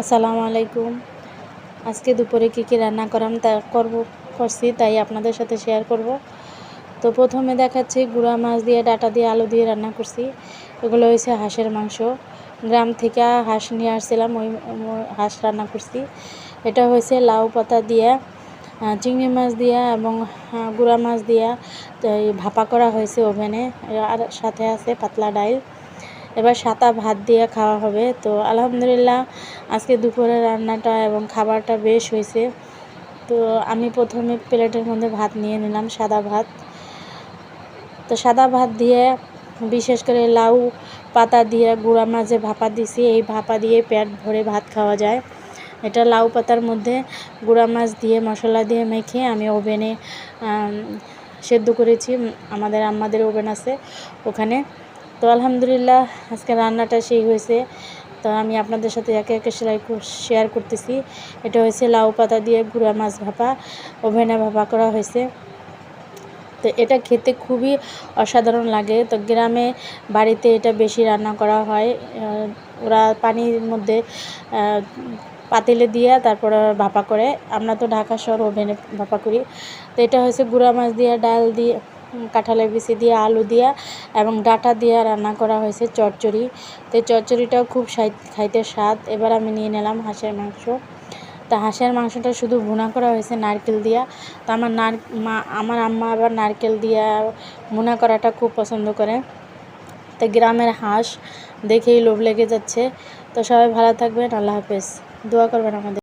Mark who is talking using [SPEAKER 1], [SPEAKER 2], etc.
[SPEAKER 1] আসসালামু আলাইকুম। আজকে দুপুরে কী কী রান্না করাম তা করব, করছি তাই আপনাদের সাথে শেয়ার করব। তো প্রথমে দেখাচ্ছি গুঁড়া মাছ দিয়ে, ডাটা দিয়ে, আলু দিয়ে রান্না করছি। এগুলো হয়েছে হাঁসের মাংস। গ্রাম থেকে হাঁস নিয়ে আসছিলাম, ওই হাঁস রান্না করছি। এটা হয়েছে লাউ পাতা দিয়ে চিংড়ি মাছ দিয়া এবং গুঁড়া মাছ দিয়া ভাপা করা হয়েছে ওভেনে। আর সাথে আছে পাতলা ডাইল। এবার সাদা ভাত দিয়ে খাওয়া হবে। তো আলহামদুলিল্লাহ আজকে দুপুরে রান্নাটা এবং খাবারটা বেশ হয়েছে। তো আমি প্রথমে প্লেটের মধ্যে ভাত নিয়ে নিলাম, সাদা ভাত। তো সাদা ভাত দিয়ে বিশেষ করে লাউ পাতা দিয়ে গুঁড়া মাঝে ভাপা দিছি। এই ভাপা দিয়ে পেট ভরে ভাত খাওয়া যায়। এটা লাউ পাতার মধ্যে গুঁড়া মাছ দিয়ে মশলা দিয়ে মেখে আমি ওভেনে সেদ্ধ করেছি। আমাদের আমাদের ওভেন আছে ওখানে। তো আলহামদুলিল্লাহ, আজকে রান্নাটা সেই হয়েছে। তো আমি আপনাদের সাথে একে একে সেলাই শেয়ার করতেছি। এটা হয়েছে লাউ পাতা দিয়ে গুঁড়া মাছ ভাপা, ওভেনে ভাপা করা হয়েছে। তো এটা খেতে খুবই অসাধারণ লাগে। তো গ্রামে বাড়িতে এটা বেশি রান্না করা হয়। ওরা পানির মধ্যে পাতিলে দিয়ে তারপর ভাপা করে। আমরা তো ঢাকা শহর ওভেনে ভাপা করি। তো এটা হচ্ছে গুঁড়া মাছ দিয়ে, ডাল দিয়ে কাঁঠালের বিচি দিয়ে, আলু দিয়া এবং ডাটা দিয়ে রান্না করা হয়েছে চচ্চড়ি। তো চচ্চড়িটাও খুব খাইতে স্বাদ। এবার আমি নিয়ে নিলাম হাঁসের মাংস। তা হাঁসের মাংসটা শুধু ভুনা করা হয়েছে নারকেল দিয়া। তো আমার নার, মা, আমার আম্মা আবার নারকেল দিয়া ভুনা করাটা খুব পছন্দ করে। তো গ্রামের হাঁস দেখেই লোভ লেগে যাচ্ছে। তো সবাই ভালো থাকবেন। আল্লাহ হাফেজ। দোয়া করবেন আমাদের।